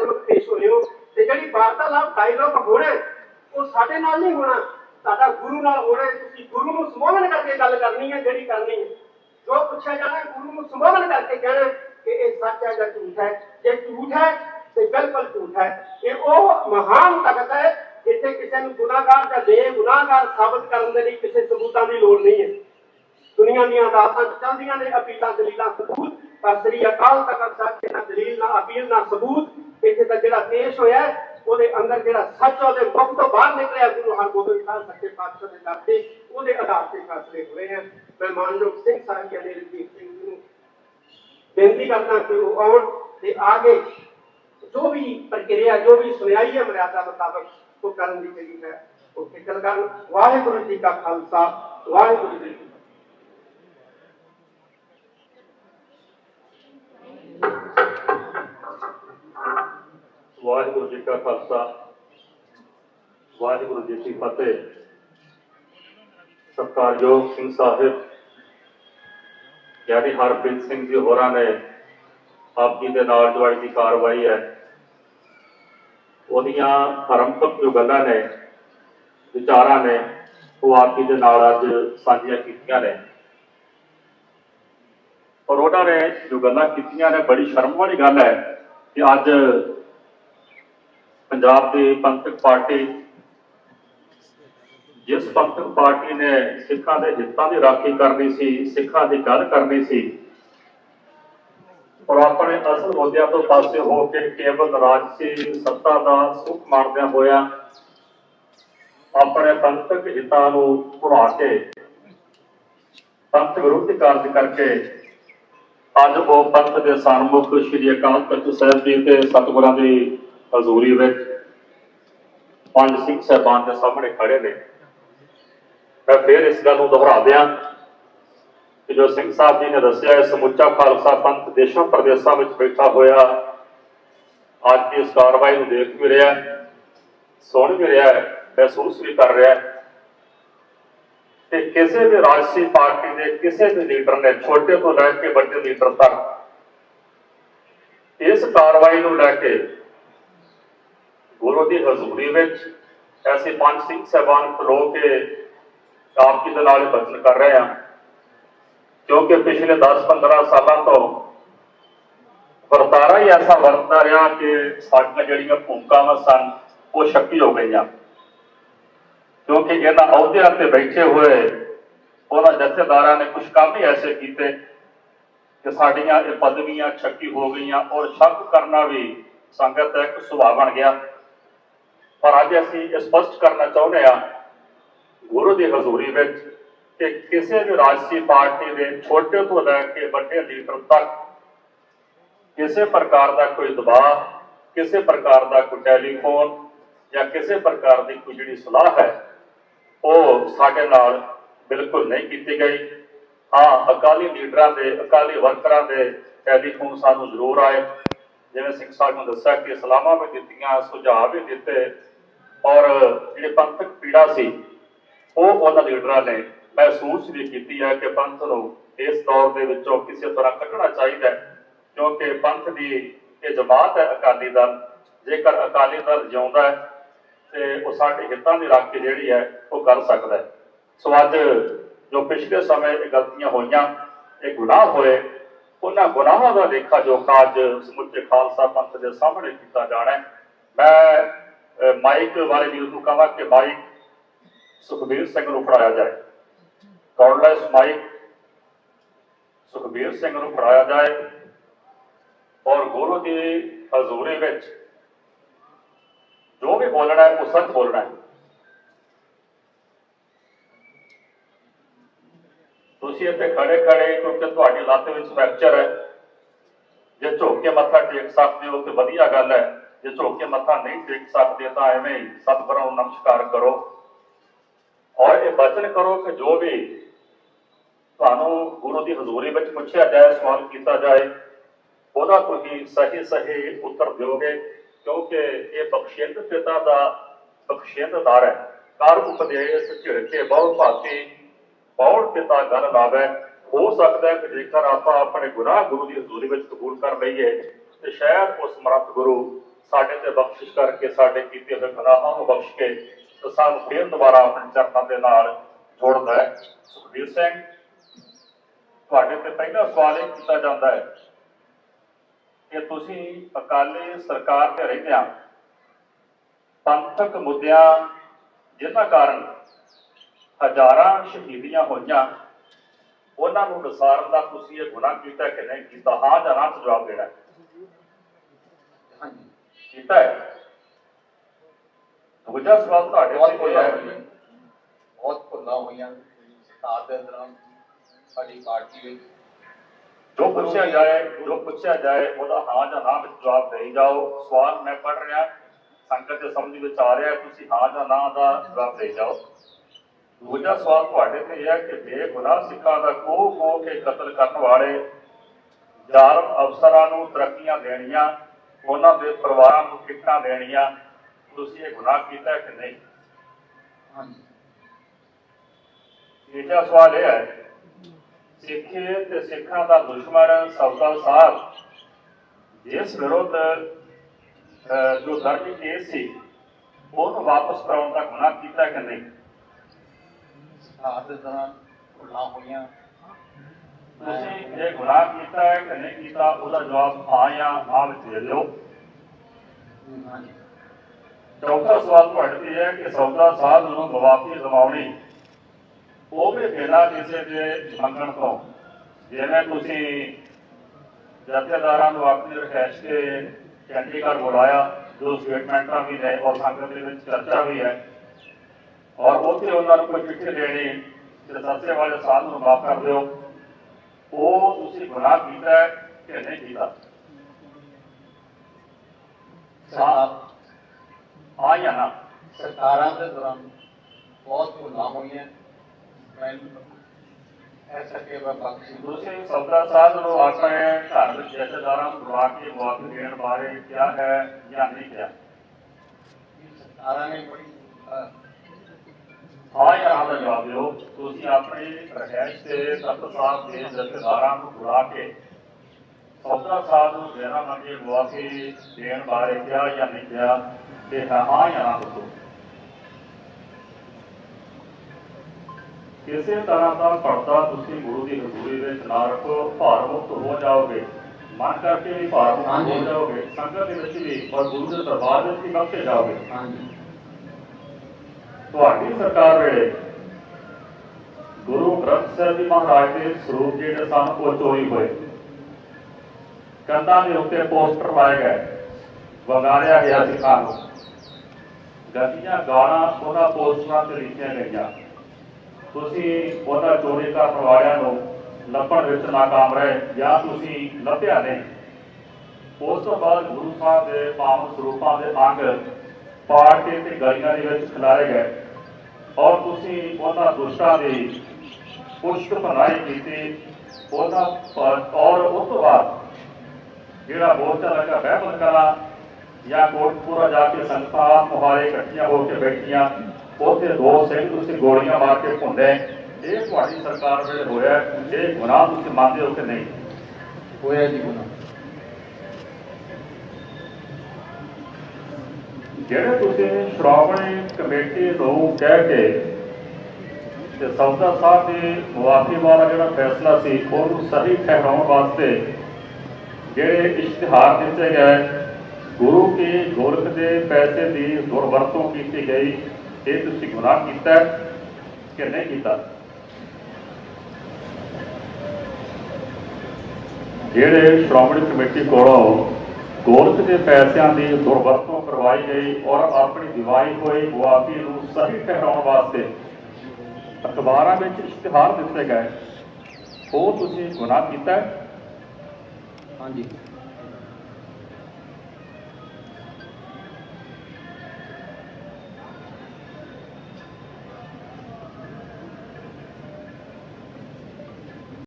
ਸਨਮੁਖ ਪੇਸ਼ ਹੋਏ ਤੇ ਜਿਹੜੀ ਵਾਰਤਾਲਾਪ ਡਾਇਲੋਗ ਹੋਣਾ ਉਹ ਸਾਡੇ ਨਾਲ ਨਹੀਂ ਹੋਣਾ। ਸਾਡਾ ਗੁਰੂ ਨਾਲ ਹੋਣਾ ਤੁਸੀਂ ਗੁਰੂ ਨੂੰ ਸੰਬੋਧਨ ਕਰਕੇ ਗੱਲ ਕਰਨੀ ਹੈ, ਜਿਹੜੀ ਕਰਨੀ ਹੈ। ਜੋ ਪੁੱਛਿਆ ਜਾਣਾ ਗੁਰੂ ਨੂੰ ਸੰਬੋਧਨ ਕਰਕੇ ਕਹਿਣਾ ਕਿ ਇਹ ਸੱਚ ਹੈ ਜਾਂ ਝੂਠ ਹੈ। ਜੇ ਝੂਠ ਹੈ, ਤੇ ਬਿਲਕੁਲ ਝੂਠ ਹੈ। ਇਹ ਉਹ ਮਹਾਨ ਤਖਤ ਹੈ ਇੱਥੇ ਕਿਸੇ ਨੂੰ ਗੁਨਾਹਗਾਰ ਜਾਂ ਬੇਗੁਨਾਹਗਾਰ ਸਾਬਤ ਕਰਨ ਦੇ ਲਈ ਕਿਸੇ ਸਬੂਤਾਂ ਦੀ ਲੋੜ ਨਹੀਂ ਹੈ। ਦੁਨੀਆ ਦੀਆਂ ਅਦਾਲਤਾਂ 'ਚ ਚੱਲਦੀਆਂ ਨੇ, ਅਪੀਲਾਂ, ਦਲੀਲਾਂ, ਸਬੂਤ। ਪਰ ਸ੍ਰੀ ਅਕਾਲ ਤਖਤ ਸਾਹਿਬ ਦੇ ਨਾ ਦਲੀਲ, ਨਾ ਅਪੀਲ, ਨਾ ਸਬੂਤ। ਇੱਥੇ ਤਾਂ ਜਿਹੜਾ ਪੇਸ਼ ਹੋਇਆ ਉਹਦੇ ਅੰਦਰ ਜਿਹੜਾ ਸੱਚ ਉਹਦੇ ਮੁਖ ਤੋਂ ਬਾਹਰ ਨਿਕਲਿਆ ਗੁਰੂ ਹਰਗੋਬਿੰਦ ਸਾਹਿਬ, ਸੱਚੇ ਪਾਤਸ਼ਾਹ ਦੇ ਦਰ ਉਹਦੇ ਆਧਾਰ ਤੇ ਫੈਸਲੇ ਹੋਏ ਹਨ ਮੈਂ ਮਾਨਯੋਗ ਸਿੰਘ ਸਾਹਿਬ ਜੀ ਦੇ ਰਣਜੀਤ ਸਿੰਘ ਨੂੰ ਬੇਨਤੀ ਕਰਦਾ ਕਿ ਉਹ ਆਉਣ ਤੇ ਆਗੇ ਜੋ ਵੀ ਪ੍ਰਕਿਰਿਆ, ਜੋ ਵੀ ਸੁਣਾਈ ਹੈ ਮਰਿਆਦਾ ਮੁਤਾਬਕ, ਉਹ ਕਰਨ ਦੀ ਜਿਹੜੀ ਹੈ। ਉਹ ਫਿਕਰ ਕਰਨ। ਵਾਹਿਗੁਰੂ ਜੀ ਕਾ ਖਾਲਸਾ, ਵਾਹਿਗੁਰੂ ਜੀ ਕੀ ਫਤਿਹ ਵਾਹਿਗੁਰੂ ਜੀ ਕਾ ਖਾਲਸਾ, ਵਾਹਿਗੁਰੂ ਜੀ ਕੀ ਫਤਿਹ। ਸਤਿਕਾਰਯੋਗ ਸਿੰਘ ਸਾਹਿਬ ਗਿਆਨੀ ਹਰਪ੍ਰੀਤ ਸਿੰਘ ਜੀ ਹੋਰਾਂ ਨੇ ਆਪ ਜੀ ਦੇ ਨਾਲ ਜੋ ਦੀ ਕਾਰਵਾਈ ਹੈ, ਉਹਦੀਆਂ ਧਰਮਪਕ ਜੋ ਗੱਲਾਂ ਨੇ, ਵਿਚਾਰਾਂ ਨੇ, ਉਹ ਆਪ ਜੀ ਦੇ ਨਾਲ ਅੱਜ ਸਾਂਝੀਆਂ ਕੀਤੀਆਂ ਨੇ। ਔਰ ਉਹਨਾਂ ਨੇ ਜੋ ਗੱਲਾਂ ਕੀਤੀਆਂ ਨੇ, ਬੜੀ ਸ਼ਰਮ ਵਾਲੀ ਗੱਲ ਹੈ ਕਿ ਅੱਜ ਪੰਜਾਬ ਦੀ ਪੰਥਕ ਪਾਰਟੀ, ਜਿਸ ਪੰਥਕ ਪਾਰਟੀ ਨੇ ਸਿੱਖਾਂ ਦੇ ਹਿੱਤਾਂ ਦੀ ਰਾਖੀ ਕਰਨੀ ਸੀ, ਸਿੱਖਾਂ ਦੀ ਗੱਲ ਕਰਨੀ ਸੀ, ਔਰ ਆਪਣੇ ਅਸਲ ਮੁੱਦਿਆਂ ਤੋਂ ਪਾਸੇ ਹੋ ਕੇ ਕੇਵਲ ਰਾਜਸੀ ਸੱਤਾ ਦਾ ਸੁਖ ਮਾਣਦਿਆਂ ਹੋਇਆ ਆਪਣੇ ਪੰਥਕ ਹਿੱਤਾਂ ਨੂੰ ਭੁਲਾ ਕੇ, ਪੰਥ ਵਿਰੋਧੀ ਕਾਰਜ ਕਰਕੇ ਅੱਜ ਉਹ ਪੰਥ ਦੇ ਸਨਮੁਖ ਸ੍ਰੀ ਅਕਾਲ ਤਖਤ ਸਾਹਿਬ ਜੀ ਤੇ ਸਤਿਗੁਰਾਂ ਦੀ ਹਜ਼ੂਰੀ ਵਿੱਚ ਪੰਜ ਸਿੰਘ ਸਾਹਿਬਾਨ ਦੇ ਸਾਹਮਣੇ ਖੜੇ ਨੇ। ਮੈਂ ਫਿਰ ਇਸ ਗੱਲ ਨੂੰ ਦੁਹਰਾ ਦਿਆਂ ਕਿ ਜੋ ਸਿੰਘ ਸਾਹਿਬ ਜੀ ਨੇ ਦੱਸਿਆ ਹੈ ਸਮੁੱਚਾ ਖਾਲਸਾ ਪੰਥ ਦੇਸ਼ਾਂ ਪ੍ਰਦੇਸ਼ਾਂ ਵਿੱਚ ਬੈਠਾ ਹੋਇਆ, ਅੱਜ ਦੀ ਇਸ ਕਾਰਵਾਈ ਨੂੰ ਦੇਖ ਵੀ ਰਿਹਾ, ਸੁਣ ਵੀ ਰਿਹਾ, ਮਹਿਸੂਸ ਵੀ ਕਰ ਰਿਹਾ। ਤੇ ਕਿਸੇ ਵੀ ਰਾਜਸੀ ਪਾਰਟੀ ਦੇ ਕਿਸੇ ਵੀ ਲੀਡਰ ਨੇ, ਛੋਟੇ ਤੋਂ ਲੈ ਕੇ ਵੱਡੇ ਲੀਡਰ ਤੱਕ, ਇਸ ਕਾਰਵਾਈ ਨੂੰ ਲੈ ਕੇ ਗੁਰੂ ਦੀ ਹਜ਼ੂਰੀ ਵਿੱਚ ਐਸੇ ਪੰਜ ਸਿੰਘ ਸਹਿਬਾਨ ਖਲੋ ਕੇ ਆਪ ਜੀ ਦੇ ਨਾਲ ਇਹ ਬਚਨ ਕਰ ਰਹੇ ਹਾਂ। ਕਿਉਂਕਿ ਪਿਛਲੇ 10-15 ਸਾਲਾਂ ਤੋਂ ਵਰਤਾਰਾ ਹੀ ਐਸਾ ਵਰਤਦਾ ਰਿਹਾ ਕਿ ਸਾਡੀਆਂ ਜਿਹੜੀਆਂ ਭੂਮਿਕਾਵਾਂ ਸਨ, ਉਹ ਸ਼ੱਕੀ ਹੋ ਗਈਆਂ। ਕਿਉਂਕਿ ਇਹਨਾਂ ਅਹੁਦਿਆਂ ਤੇ ਬੈਠੇ ਹੋਏ ਉਹਨਾਂ ਜਥੇਦਾਰਾਂ ਨੇ ਕੁਝ ਕੰਮ ਹੀ ਐਸੇ ਕੀਤੇ ਕਿ ਸਾਡੀਆਂ ਇਹ ਪਦਵੀਆਂ ਛੱਕੀ ਹੋ ਗਈਆਂ ਔਰ ਸ਼ੱਕ ਕਰਨਾ ਵੀ ਸੰਗਤ ਦਾ ਇੱਕ ਸੁਭਾਅ ਬਣ ਗਿਆ। ਪਰ ਅੱਜ ਅਸੀਂ ਇਹ ਸਪਸ਼ਟ ਕਰਨਾ ਚਾਹੁੰਦੇ ਹਾਂ, ਗੁਰੂ ਦੀ ਹਜ਼ੂਰੀ ਵਿੱਚ ਕਿ ਕਿਸੇ ਵੀ ਰਾਜਸੀ ਪਾਰਟੀ ਦੇ ਛੋਟੇ ਤੋਂ ਲੈ ਕੇ ਵੱਡੇ ਲੀਡਰ ਤੱਕ ਕਿਸੇ ਪ੍ਰਕਾਰ ਦਾ ਕੋਈ ਦਬਾਅ, ਕਿਸੇ ਪ੍ਰਕਾਰ ਦਾ ਕੋਈ ਟੈਲੀਫੋਨ ਜਾਂ ਕਿਸੇ ਪ੍ਰਕਾਰ ਦੀ ਕੋਈ ਜਿਹੜੀ ਸਲਾਹ ਹੈ, ਉਹ ਸਾਡੇ ਨਾਲ ਬਿਲਕੁਲ ਨਹੀਂ ਕੀਤੀ ਗਈ। ਹਾਂ, ਅਕਾਲੀ ਲੀਡਰਾਂ ਦੇ, ਅਕਾਲੀ ਵਰਕਰਾਂ ਦੇ ਟੈਲੀਫੋਨ ਸਾਨੂੰ ਜ਼ਰੂਰ ਆਏ। ਜਿਵੇਂ ਸਿੰਘ ਸਾਹਿਬ ਨੂੰ ਦੱਸਿਆ ਕਿ ਸਲਾਹਾਂ ਵੀ ਦਿੱਤੀਆਂ ਸੁਝਾਅ ਵੀ ਦਿੱਤੇ ਔਰ ਜਿਹੜੇ ਪੰਥਕ ਪੀੜਾ ਸੀ, ਉਹ ਉਹਨਾਂ ਲੀਡਰਾਂ ਨੇ ਮਹਿਸੂਸ ਵੀ ਕੀਤੀ ਹੈ ਕਿ ਪੰਥ ਨੂੰ ਇਸ ਦੌਰ ਦੇ ਵਿੱਚੋਂ ਕਿਸੇ ਤਰ੍ਹਾਂ ਕੱਢਣਾ ਚਾਹੀਦਾ ਕਿਉਂਕਿ ਪੰਥ ਦੀ ਇਹ ਜਮਾਤ ਹੈ ਅਕਾਲੀ ਦਲ, ਜੇਕਰ ਅਕਾਲੀ ਦਲ ਜਿਉਂਦਾ ਹੈ ਤੇ ਉਹ ਸਾਡੇ ਹਿੱਤਾਂ ਦੀ ਰੱਖ ਕੇ ਜਿਹੜੀ ਹੈ ਉਹ ਕਰ ਸਕਦਾ ਹੈ। ਸੋ ਅੱਜ ਜੋ ਪਿਛਲੇ ਸਮੇਂ ਇਹ ਗਲਤੀਆਂ ਹੋਈਆਂ, ਇਹ ਗੁਨਾਹ ਹੋਏ ਉਹਨਾਂ ਗੁਨਾਹਾਂ ਦਾ ਲੇਖਾ ਜੋਖਾ ਅੱਜ ਸਮੁੱਚੇ ਖਾਲਸਾ ਪੰਥ ਦੇ ਸਾਹਮਣੇ ਕੀਤਾ ਜਾਣਾ ਹੈ। ਮੈਂ ਮਾਈਕ ਵਾਲੇ ਵੀਰ ਨੂੰ ਕਹਾਂ ਕਿ ਮਾਈਕ ਸੁਖਬੀਰ ਸਿੰਘ ਨੂੰ ਫੜਾਇਆ ਜਾਏ। ਕਾਰਡਲੈਸ ਮਾਈਕ ਸੁਖਬੀਰ ਸਿੰਘ ਨੂੰ ਫੜਾਇਆ ਜਾਏ ਔਰ ਗੁਰੂ ਦੀ ਹਜ਼ੂਰੀ ਵਿੱਚ ਜੋ ਵੀ ਬੋਲਣਾ ਹੈ ਉਹ ਸੱਚ ਬੋਲਣਾ ਹੈ। ਤੁਸੀਂ ਇੱਥੇ ਖੜੇ ਖੜੇ, ਕਿਉਂਕਿ ਤੁਹਾਡੀ ਲੱਤ ਵਿੱਚ ਫ੍ਰੈਕਚਰ ਹੈ। ਜੇ ਝੁੱਕ ਕੇ ਮੱਥਾ ਟੇਕ ਸਕਦੇ ਹੋ ਤੇ ਵਧੀਆ ਗੱਲ ਹੈ। ਜੇ ਝੁੱਕ ਕੇ ਮੱਥਾ ਨਹੀਂ ਟੇਕ ਸਕਦੇ ਤਾਂ ਐਵੇਂ ਹੀ ਸਤਿਗੁਰਾਂ ਨੂੰ ਨਮਸਕਾਰ ਕਰੋ। ਔਰ ਇਹ ਬਚਨ ਕਰੋ ਕਿ ਜੋ ਵੀ ਤੁਹਾਨੂੰ ਗੁਰੂ ਦੀ ਹਜ਼ੂਰੀ ਵਿੱਚ ਪੁੱਛਿਆ ਜਾਏ, ਸਵਾਲ ਕੀਤਾ ਜਾਏ, ਉਹਦਾ ਤੁਸੀਂ ਸਹੀ ਸਹੀ ਉੱਤਰ ਦਿਓਗੇ, ਕਿਉਂਕਿ ਇਹ ਬਖਸ਼ਿੰਦ ਪਿਤਾ ਦਾ ਬਖਸ਼ਿੰਦ ਹੈ। ਕਾਰ ਉਪਦੇਸ਼, ਝਿੜਕੇ ਬਹੁ ਭਾਤੀ ਪੌੜ ਪਿਤਾ ਗੱਲ ਲਾਵੇ, ਹੋ ਸਕਦਾ ਹੈ ਕਿ ਜੇਕਰ ਆਪਾਂ ਆਪਣੇ ਗੁਨਾਹ ਗੁਰੂ ਦੀ ਹਜ਼ੂਰੀ ਵਿੱਚ ਕਬੂਲ ਕਰ ਲਈਏ, ਤੇ ਸ਼ਾਇਦ ਉਸ ਸਮਰੱਥ ਗੁਰੂ ਸਾਡੇ ਤੇ ਬਖਸ਼ਿਸ਼ ਕਰਕੇ, ਸਾਡੇ ਕੀਤੇ ਹੋਏ ਗੁਨਾਹਾਂ ਨੂੰ ਬਖਸ਼ ਕੇ, ਤੇ ਸਾਨੂੰ ਫੇਰ ਦੁਬਾਰਾ ਆਪਣੇ ਚਰਨਾਂ ਦੇ ਨਾਲ ਜੋੜਦਾ ਹੈ। ਸੁਖਬੀਰ ਸਿੰਘ, ਤੁਹਾਡੇ ਤੇ ਪਹਿਲਾ ਸਵਾਲ ਇਹ ਕੀਤਾ ਜਾਂਦਾ ਹੈ ਕਿ ਤੁਸੀਂ ਅਕਾਲੀ ਸਰਕਾਰ ਤੇ ਰਹਿੰਦਿਆਂ ਪੰਥਕ ਮੁੱਦਿਆਂ ਜਿਹਨਾਂ ਕਾਰਨ ਹਜ਼ਾਰਾਂ ਸ਼ਹੀਦੀਆਂ ਹੋਈਆਂ। ਉਹਨਾਂ ਨੂੰ ਨਸਾਰਨ ਦਾ ਤੁਸੀਂ ਇਹ ਗੁਨਾਹ ਕੀਤਾ ਕਿ ਨਹੀਂ ਕੀਤਾ? ਹਾਂ ਜਾਂ ਨਾ ਜਵਾਬ ਦੇਣਾ। ਹੈ। ਹਾਂਜੀ। ਕੀਤਾ ਹੈ। ਦੂਜਾ ਸਵਾਲ ਤੁਹਾਡੇ ਇਹ ਭੁੱਲਾਂ ਹੈ ਬਹੁਤ ਭੁੱਲਾਂ ਹੋਈਆਂ। ਸਰਕਾਰ ਦੇ ਦੌਰਾਨ ਸਾਡੀ ਪਾਰਟੀ ਵਿੱਚ। ਜੋ ਪੁੱਛਿਆ ਜਾਏ ਜੋ ਪੁੱਛਿਆ ਜਾਏ ਉਹਦਾ ਹਾਂ ਜਾਂ ਨਾ ਵਿੱਚ ਜਵਾਬ ਦੇਈ ਜਾਓ। ਸਵਾਲ ਮੈਂ ਪੜ੍ਹ ਰਿਹਾ। ਸੰਗਤ ਦੇ ਸਮਝ ਵਿੱਚ ਆ ਰਿਹਾ ਤੁਸੀਂ ਹਾਂ ਜਾਂ ਨਾ ਦਾ ਜਵਾਬ ਦੇਈ ਜਾਓ। ਦੂਜਾ ਸਵਾਲ ਤੁਹਾਡੇ ਤੇ ਇਹ ਹੈ ਕਿ ਬੇਗੁਨਾਹ ਸਿੱਖਾਂ ਦਾ ਕੋਹ ਕੋਹ ਕੇ ਕਤਲ ਕਰਨ ਵਾਲੇ ਜ਼ਾਲਮ ਅਫਸਰਾਂ ਨੂੰ ਤਰੱਕੀਆਂ ਦੇਣੀਆਂ, ਉਹਨਾਂ ਦੇ ਪਰਿਵਾਰਾਂ ਨੂੰ ਟਿਕਟਾਂ ਦੇਣੀਆਂ, ਤੁਸੀਂ ਇਹ ਗੁਨਾਹ ਕੀਤਾ ਕਿ ਨਹੀਂ? ਹਾਂਜੀ। ਤੀਜਾ ਸਵਾਲ ਇਹ ਹੈ, ਸਿੱਖੇ ਤੇ ਸਿੱਖਾਂ ਦਾ ਦੁਸ਼ਮਣ ਸੌਦਾ ਸਾਹਿਬ, ਜਿਸ ਵਿਰੁੱਧ ਜੋ ਦਰਜ ਕੇਸ ਸੀ, ਉਹਨੂੰ ਵਾਪਸ ਕਰਾਉਣ ਦਾ ਗੁਨਾਹ ਕੀਤਾ ਕਿ ਨਹੀਂ? ਸਰਕਾਰ ਦੇ ਦੌਰਾਨ ਭੁੱਲਾਂ ਹੋਈਆਂ। ਤੁਸੀਂ ਇਹ ਗੁਨਾਹ ਕੀਤਾ ਹੈ ਕਿ ਨਹੀਂ ਕੀਤਾ ਉਹਦਾ ਜਵਾਬ ਹਾਂ ਜਾਂ ਨਾ ਵਿੱਚ ਦੇ ਦਿਓ। ਚੌਥਾ ਸਵਾਲ ਤੁਹਾਡੇ ਤੇ ਹੈ ਕਿ ਸੌਦਾ ਸਾਹਿਬ ਨੂੰ ਮੁਆਫੀ ਦਿਵਾਉਣੀ ਉਹ ਵੀ ਬਿਨਾਂ ਕਿਸੇ ਦੇ ਮੰਗਣ ਤੋਂ। ਜਿਵੇਂ ਤੁਸੀਂ ਜਥੇਦਾਰਾਂ ਨੂੰ ਆਪਣੀ ਰਿਹਾਇਸ਼ ਤੇ ਚੰਡੀਗੜ੍ਹ ਬੁਲਾਇਆ ਜੋ ਸਟੇਟਮੈਂਟਾਂ ਵੀ ਨੇ ਔਰ ਸੰਗਤ ਦੇ ਵਿੱਚ ਚਰਚਾ ਵੀ ਹੈ ਔਰ ਉੱਥੇ ਉਹਨਾਂ ਨੂੰ ਕੋਈ ਚਿੱਠੀ ਦੇਣੀ ਕਿ ਸੱਸੇ ਵਾਲੇ ਸਾਧ ਨੂੰ ਮਾਫ ਕਰ ਦਿਓ ਉਹ ਤੁਸੀਂ ਗੁਨਾਹ ਕੀਤਾ ਹੈ ਕਿ ਨਹੀਂ ਕੀਤਾ ਸਰਕਾਰ ਹਾਂ ਜਾਂ ਨਾ ਸਰਕਾਰਾਂ ਦੇ ਦੌਰਾਨ ਬਹੁਤ ਭੁੱਲਾਂ ਹੋਈਆਂ ਮੈਂ ਐਸਾ ਕਿ ਮੈਂ ਬਖਸ਼ੀ ਤੁਸੀਂ ਸੌਦਾ ਸਾਧ ਨੂੰ ਆਪਣੇ ਘਰ ਵਿੱਚ ਜਥੇਦਾਰਾਂ ਨੂੰ ਬੁਲਾ ਕੇ ਮੁਆਫੀ ਦੇਣ ਬਾਰੇ ਕਿਹਾ ਹੈ ਜਾਂ ਨਹੀਂ ਕਿਹਾ ਆਜ ਕਰਾਂ ਦਾ ਜਵਾਬ ਦਿਓ ਤੁਸੀਂ ਆਪਣੇ ਰਹਿਸ਼ ਤੇ ਤਖਤ ਸਾਹਿਬ ਦੇ ਜਥੇਦਾਰਾਂ ਨੂੰ ਬੁਲਾ ਕੇ ਸੌਦਾ ਸਾਹਿਬ ਨੂੰ ਦੇਣਾ ਮੰਗੇ ਮੁਆਫੀ ਦੇਣ ਬਾਰੇ ਕਿਹਾ ਜਾਂ ਨਹੀਂ ਕਿਹਾ ਤੇ ਹਾਂ ਜਾਂ ਨਾ ਦੱਸੋ। ਕਿਸੇ ਤਰ੍ਹਾਂ ਦਾ ਪਰਦਾ ਤੁਸੀਂ ਗੁਰੂ ਦੀ ਹਜ਼ੂਰੀ ਦੇ ਨਾ ਰੱਖੋ ਭਾਰ ਮੁਕਤ ਹੋ ਜਾਓਗੇ। ਮਨ ਕਰਕੇ ਵੀ ਭਾਰ ਮੁਕਤ ਹੋ ਜਾਓਗੇ। ਸੰਗਤ ਦੇ ਵਿੱਚ ਵੀ ਔਰ ਗੁਰੂ ਦੇ ਦਰਬਾਰ ਵਿੱਚ ਵੀ ਬਖਸ਼ੇ ਜਾਓਗੇ। ਹਾਂਜੀ। ਤੁਹਾਡੀ ਸਰਕਾਰ ਵੇਲੇ ਗੁਰੂ ਗ੍ਰੰਥ ਸਾਹਿਬ ਜੀ ਮਹਾਰਾਜ ਦੇ ਸਰੂਪ ਜਿਹੜੇ ਸਨ ਉਹ ਚੋਰੀ ਹੋਏ। ਕੰਧਾਂ ਦੇ ਉੱਤੇ ਪੋਸਟਰ ਲਾਏ ਗਏ। ਵਗਾਰਿਆ ਗਿਆ ਸਿੱਖਾਂ ਨੂੰ। ਗੰਦੀਆਂ ਗਾਲਾਂ, ਉਹਨਾਂ ਪੋਸਟਰਾਂ ਤੇ ਲਿਖੀਆਂ ਗਈਆਂ। ਤੁਸੀਂ ਉਹਨਾਂ ਚੋਰੀ ਕਰਨ ਵਾਲਿਆਂ ਨੂੰ ਲੱਭਣ ਵਿੱਚ ਨਾਕਾਮ ਰਹੇ ਜਾਂ ਤੁਸੀਂ ਲੱਭਿਆ ਨਹੀਂ। ਉਸ ਤੋਂ ਬਾਅਦ ਗੁਰੂ ਸਾਹਿਬ ਦੇ ਪਾਵਨ ਸਰੂਪਾਂ ਦੇ ਅੰਗ ਪਾੜ ਕੇ ਤੇ ਗਲੀਆਂ ਦੇ ਵਿੱਚ ਖਿਲਾਰੇ ਗਏ। ਔਰ ਤੁਸੀਂ ਉਹਨਾਂ ਦੁਸ਼ਟਾਂ ਦੀ ਪੁਸ਼ਟ ਭਨਾਈ ਕੀਤੀ ਉਹਨਾਂ ਔਰ ਉਸ ਤੋਂ ਬਾਅਦ ਜਿਹੜਾ ਮੋਰਚਾ ਲੱਗਾ ਬਹਿਬਲ ਕਲਾ ਜਾਂ ਕੋਟਪੂਰਾ ਜਾ ਕੇ ਸੰਗਤਾਂ ਮੁਹਾਰੇ ਇਕੱਠੀਆਂ ਹੋ ਕੇ ਬੈਠੀਆਂ, ਉੱਥੇ ਦੋ ਸਿੰਘ ਤੁਸੀਂ ਗੋਲੀਆਂ ਮਾਰ ਕੇ ਭੁੰਦੇ ਇਹ ਤੁਹਾਡੀ ਸਰਕਾਰ ਵੇਲੇ ਹੋਇਆ, ਇਹ ਗੁਨਾਹ ਤੁਸੀਂ ਮੰਨਦੇ ਹੋ ਕਿ ਨਹੀਂ? ਹੋਇਆ ਜੀ ਗੁਨਾਹ। ਜਿਹੜੇ ਤੁਸੀਂ ਸ਼੍ਰੋਮਣੀ ਕਮੇਟੀ ਨੂੰ ਕਹਿ ਕੇ ਤੇ ਸੌਦਾ ਸਾਹਿਬ ਦੀ ਮੁਆਫੀ ਵਾਲਾ ਜਿਹੜਾ ਫੈਸਲਾ ਸੀ, ਉਹਨੂੰ ਸਹੀ ਠਹਿਰਾਉਣ ਵਾਸਤੇ ਜਿਹੜੇ ਇਸ਼ਤਿਹਾਰ ਦਿੱਤੇ ਗਏ, ਗੁਰੂ ਕੀ ਗੋਰਖ ਦੇ ਪੈਸੇ ਦੀ ਦੁਰਵਰਤੋਂ ਕੀਤੀ ਗਈ, ਇਹ ਤੁਸੀਂ ਗੁਨਾਹ ਕੀਤਾ ਕਿ ਨਹੀਂ ਕੀਤਾ? ਜਿਹੜੇ ਸ਼੍ਰੋਮਣੀ ਕਮੇਟੀ ਕੋਲੋਂ ਦੌਲਤ ਦੇ ਪੈਸਿਆਂ ਦੀ ਦੁਰਵਰਤੋਂ ਕਰਵਾਈ ਗਈ ਔਰ ਆਪਣੀ ਦਿਵਾਈ ਹੋਈ ਮੁਆਫੀ ਨੂੰ ਸਹੀ ਠਹਿਰਾਉਣ ਵਾਸਤੇ ਅਖਬਾਰਾਂ ਵਿੱਚ ਇਸ਼ਤਿਹਾਰ ਦਿੱਤੇ ਗਏ। ਉਹ ਤੁਸੀਂ ਗੁਨਾਹ ਕੀਤਾ ਹਾਂਜੀ।